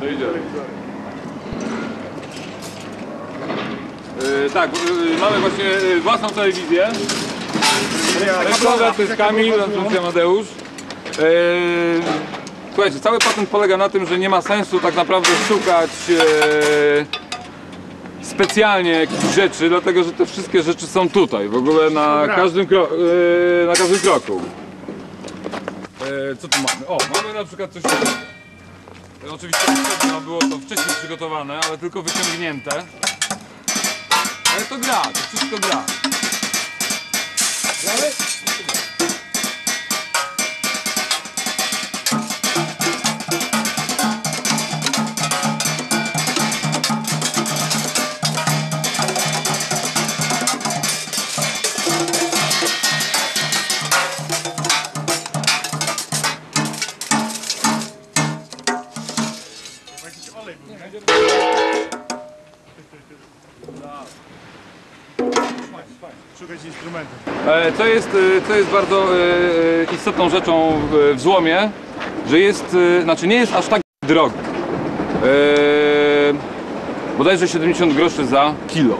To idziemy. Yy, tak, yy, mamy właśnie yy, własną telewizję. Rekorder to jest Kamil, Antonia Amadeusz. Yy, słuchajcie, cały patent polega na tym, że nie ma sensu tak naprawdę szukać yy, specjalnie jakichś rzeczy, dlatego że te wszystkie rzeczy są tutaj, w ogóle na każdym, kro, yy, na każdym kroku. Yy, co tu mamy? O, mamy na przykład coś Oczywiście poprzednio było to wcześniej przygotowane, ale tylko wyciągnięte. Ale to gra, to wszystko gra. Gramy? Szukać instrumentów. E, Co jest, e, co jest bardzo e, e, istotną rzeczą w- złomie, że jest, e, znaczy nie jest aż tak drogi. E, Bodajże 70 groszy za kilo.